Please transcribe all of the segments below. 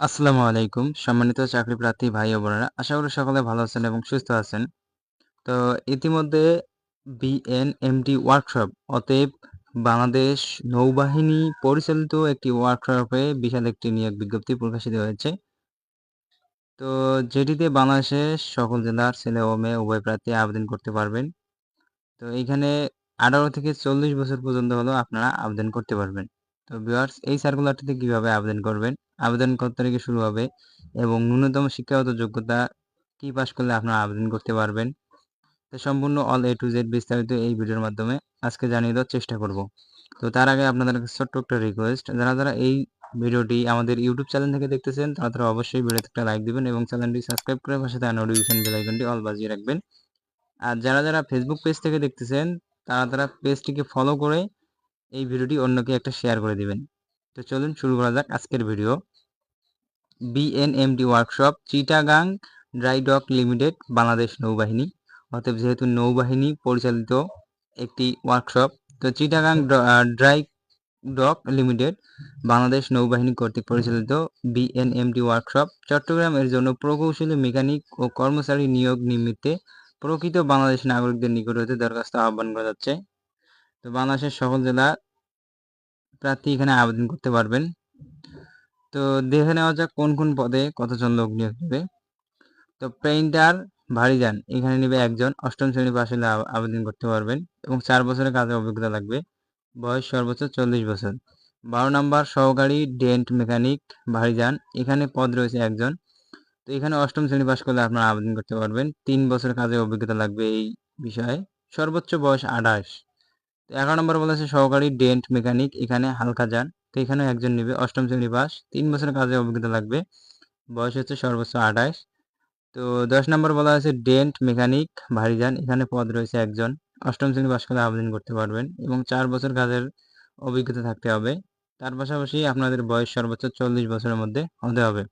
আসসালামু আলাইকুম। সম্মানিত চাকরি প্রার্থী ভাই ও বোনেরা, আশা করি সকলে ভালো আছেন এবং সুস্থ আছেন। তো ইতিমধ্যে বিএনএমডি ওয়ার্কশপ অতএব বাংলাদেশ নৌবাহিনী পরিচালিত একটি ওয়ার্কশপে বিশাল একটি নিয়োগ বিজ্ঞপ্তি প্রকাশিত হয়েছে। তো যেটিতে বাংলাদেশের সকল জেলার ছেলে ও মেয়ে উভয় প্রার্থী আবেদন করতে পারবেন। তো এখানে আঠারো থেকে চল্লিশ বছর পর্যন্ত হলেও আপনারা আবেদন করতে পারবেন। তো ভিউয়ার্স এই সার্কুলারটিতে কীভাবে আবেদন করবেন? আবেদন কত তারিখে শুরু হবে? এবং ন্যূনতম শিক্ষাগত যোগ্যতা কি পাশ করলে আপনারা আবেদন করতে পারবেন? তো সম্পূর্ণ অল এ টু জেড বিস্তারিত এই ভিডিওর মাধ্যমে আজকে জানিয়ে দেওয়ার চেষ্টা করব। তো তার আগে আপনাদের ছোট্ট একটা রিকোয়েস্ট যারা যারা এই ভিডিওটি আমাদের ইউটিউব চ্যানেল থেকে দেখতেছেন, তারা তারা অবশ্যই ভিডিওতে একটা লাইক দিবেন এবং চ্যানেলটি সাবস্ক্রাইব করে পাশে থাকা নোটিফিকেশন বেল আইকনটি অল বাজিয়ে রাখবেন। আর যারা যারা ফেসবুক পেজ থেকে দেখতেছেন, তারা তারা পেজটিকে ফলো করে এই ভিডিওটি অন্যকে একটা শেয়ার করে দিবেন। তো চলুন শুরু করা যাক আজকের video. BNMD workshop Chittagong dry dock limited Bangladesh নৌবাহিনী। অতএব যেহেতু নৌবাহিনী পরিচালিত একটি ওয়ার্কশপ তো Chittagong dry dock limited Bangladesh নৌবাহিনী কর্তৃক পরিচালিত বিএনএমডি ওয়ার্কশপ চট্টগ্রাম এর জন্য প্রকৌশলী মেকানিক ও কর্মচারী নিয়োগ নিমিত্তে প্রকৃত বাংলাদেশ নাগরিকদের নিকট হতে দরখাস্ত আহ্বান করা যাচ্ছে। তো বাংলাদেশের সকল জেলা প্রার্থী এখানে আবেদন করতে পারবেন। তো দেখে নেওয়া যাক কোন কোন পদে কতজন লোক নিয়োগ নেবে তো পেইন্টার ভারী যান এখানে নেবে একজন, অষ্টম শ্রেণি পাশ আবেদন করতে পারবেন এবং চার বছরের কাজের অভিজ্ঞতা লাগবে। বয়স সর্বোচ্চ চল্লিশ বছর। বারো নম্বর সহকারী ডেন্ট মেকানিক ভারী যান এখানে পদ রয়েছে একজন। তো এখানে অষ্টম শ্রেণি পাশ করলে আপনারা আবেদন করতে পারবেন। তিন বছর কাজের অভিজ্ঞতা লাগবে এই বিষয়ে। সর্বোচ্চ বয়স আঠাশ। তো এগারো নম্বর বলা আছে সহকারী ডেন্ট মেকানিক, এখানে হালকা যান। তো এখানে একজন নেবে, অষ্টম শ্রেণি পাস। তিন বছর কাজে অভিজ্ঞতা লাগবে। বয়স হচ্ছে সর্বোচ্চ আঠাশ। তো দশ নম্বর বলা আছে ডেন্ট মেকানিক, ভারী যান। এখানে পদ রয়েছে একজন। অষ্টম শ্রেণি পাশ করে আবেদন করতে পারবেন এবং চার বছর কাজের অভিজ্ঞতা থাকতে হবে। তার পাশাপাশি আপনাদের বয়স সর্বোচ্চ চল্লিশ বছরের মধ্যে হতে হবে।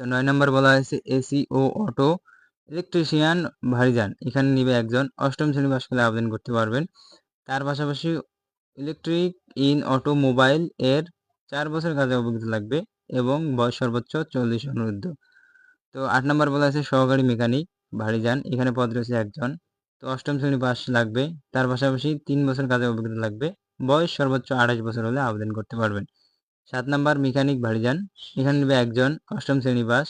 তো নয় নম্বর বলা হয়েছে এসি ও অটো, ইলেকট্রিশিয়ান, ভারী যান। এখানে নিবে একজন। অষ্টম শ্রেণি পাশ করে আবেদন করতে পারবেন। তার পাশাপাশি ইলেকট্রিক ইন অটোমোবাইল এর চার বছর কাজে অভিজ্ঞতা লাগবে এবং বয়স সর্বোচ্চ চল্লিশ অনুরুদ্ধ। তো আট নম্বর বলা আছে, সহকারী মেকানিক ভারী যান এখানে পদ রয়েছে একজন। তো অষ্টম শ্রেণি পাস লাগবে। তার পাশাপাশি তিন বছর কাজে অভিজ্ঞতা লাগবে বয়স সর্বোচ্চ আঠাশ বছর হলে আবেদন করতে পারবেন। সাত নম্বর মেকানিক ভারী যান এখানে নেবে একজন, অষ্টম শ্রেণি পাস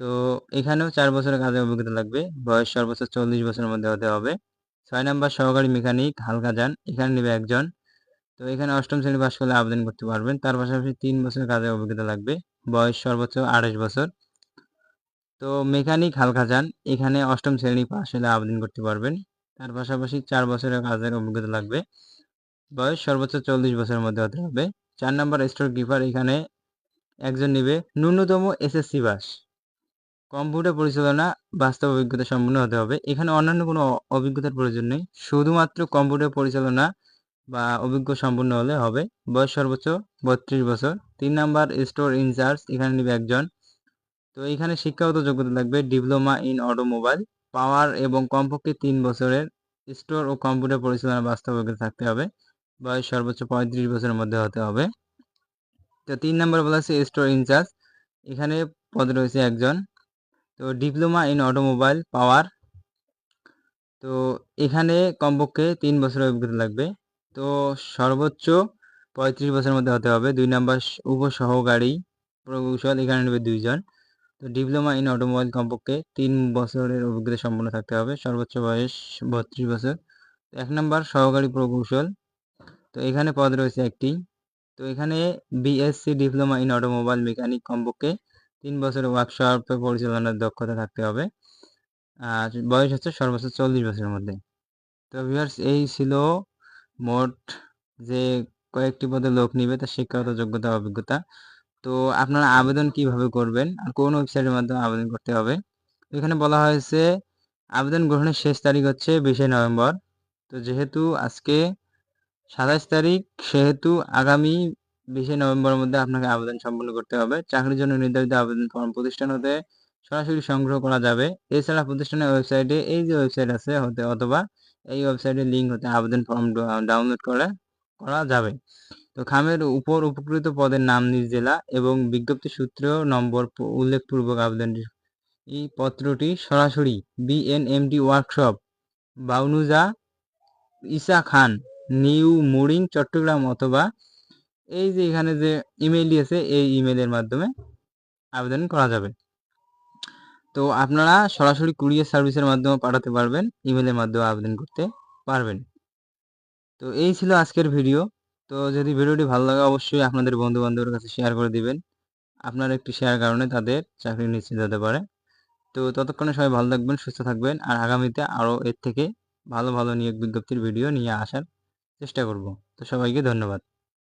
তো এখানেও চার বছরের কাজে অভিজ্ঞতা লাগবে বয়স সর্বোচ্চ চল্লিশ বছরের মধ্যে হতে হবে। ছয় নম্বর সহকারী মেকানিক হালকা যান, এখানে নেবে একজন। তো এখানে অষ্টম শ্রেণি পাশ করলে আবেদন করতে পারবেন। তার পাশাপাশি তিন বছর কাজের অভিজ্ঞতা লাগবে। বয়স সর্বোচ্চ আঠাশ বছর। তো মেকানিক হালকা যান, এখানে অষ্টম শ্রেণি পাশ হলে আবেদন করতে পারবেন। তার পাশাপাশি চার বছরের কাজের অভিজ্ঞতা লাগবে। বয়স সর্বোচ্চ চল্লিশ বছরের মধ্যে হতে হবে। চার নম্বর স্টোর কিপার এখানে একজন নেবে ন্যূনতম এসএসসি পাস কম্পিউটার পরিচালনা বাস্তব অভিজ্ঞতা সম্পন্ন হতে হবে। এখানে অন্যান্য কোনো অভিজ্ঞতার প্রয়োজন নেই। শুধুমাত্র কম্পিউটার পরিচালনা বা অভিজ্ঞ সম্পন্ন হলে হবে। বয়স সর্বোচ্চ বত্রিশ বছর। তিন নাম্বার, স্টোর ইনচার্জ এখানে নেবে একজন। তো এখানে শিক্ষাগত যোগ্যতা লাগবে। Diploma in automobile. পাওয়ার এবং কমপক্ষে তিন বছরের স্টোর ও কম্পিউটার পরিচালনা বাস্তব অভিজ্ঞতা থাকতে হবে। বয়স সর্বোচ্চ পঁয়ত্রিশ বছরের মধ্যে হতে হবে। তো তিন নম্বর বলা আছে স্টোর ইনচার্জ এখানে পদ রয়েছে একজন। তো ডিপ্লোমা ইন অটোমোবাইল পাওয়ার। তো এখানে কমপক্ষে তিন বছরের অভিজ্ঞতা লাগবে। তো সর্বোচ্চ পঁয়ত্রিশ বছরের মধ্যে হতে হবে। দুই নম্বর উপসহকারী প্রকৌশল, এখানে নেবে দুইজন। তো ডিপ্লোমা ইন অটোমোবাইল কমপক্ষে তিন বছরের অভিজ্ঞতা সম্পন্ন থাকতে হবে। সর্বোচ্চ বয়স বত্রিশ বছর। এক নম্বর সহকারী প্রকৌশল। তো এখানে পদ রয়েছে একটি। তো এখানে BSc diploma in automobile mechanic কমপক্ষে তিন বছরের ওয়ার্কশপ পরিচালনার দক্ষতা থাকতে হবে। আর বয়স হচ্ছে সর্বোচ্চ চল্লিশ বছরের মধ্যে। তো ভিউয়ার্স এই ছিল মোট যে কয়েকটি পদে লোক নিবে তার শিক্ষাগত যোগ্যতা, অভিজ্ঞতা। তো আপনারা আবেদন কীভাবে করবেন আর কোন ওয়েবসাইটের মাধ্যমে আবেদন করতে হবে? এখানে বলা হয়েছে, আবেদন গ্রহণের শেষ তারিখ হচ্ছে বিশে নভেম্বর। তো যেহেতু আজকে সাতাশ তারিখ, সেহেতু আগামী বিশে নভেম্বরের মধ্যে আপনাকে আবেদন সম্পন্ন করতে হবে। চাকরির জন্য নির্ধারিত আবেদন ফর্ম প্রতিষ্ঠান হতে সরাসরি সংগ্রহ করা যাবে। এছাড়া প্রতিষ্ঠানের ওয়েবসাইটে এই যে ওয়েবসাইট আছে হতে, অথবা এই ওয়েবসাইটের লিঙ্ক হতে আবেদন ফর্ম ডাউনলোড করে, করা যাবে। তো খামের উপর উপকৃত পদের নাম নিজ জেলা এবং বিজ্ঞপ্তি সূত্র নম্বর উল্লেখপূর্বক আবেদনটি এই পত্রটি সরাসরি বিএনএমডি ওয়ার্কশপ, বাউনুজা, ইসা খান, নিউ মুরিং, চট্টগ্রাম অথবা এই যে এখানে যে ইমেল দিয়েছে এই ইমেলের মাধ্যমে আবেদন করা যাবে। তো আপনারা সরাসরি কুরিয়ার সার্ভিসের মাধ্যমে পাঠাতে পারবেন ইমেলের মাধ্যমে আবেদন করতে পারবেন। তো এই ছিল আজকের ভিডিও তো যদি ভিডিওটি ভালো লাগে, অবশ্যই আপনাদের বন্ধু বান্ধবের কাছে শেয়ার করে দিবেন। আপনার একটি শেয়ার কারণে তাদের চাকরি নিশ্চিত হতে পারে। তো ততক্ষণে সবাই ভালো থাকবেন, সুস্থ থাকবেন, আর আগামীতে আরও এর থেকে ভালো ভালো নিয়োগ বিজ্ঞপ্তির ভিডিও নিয়ে আসার চেষ্টা করব। তো সবাইকে ধন্যবাদ।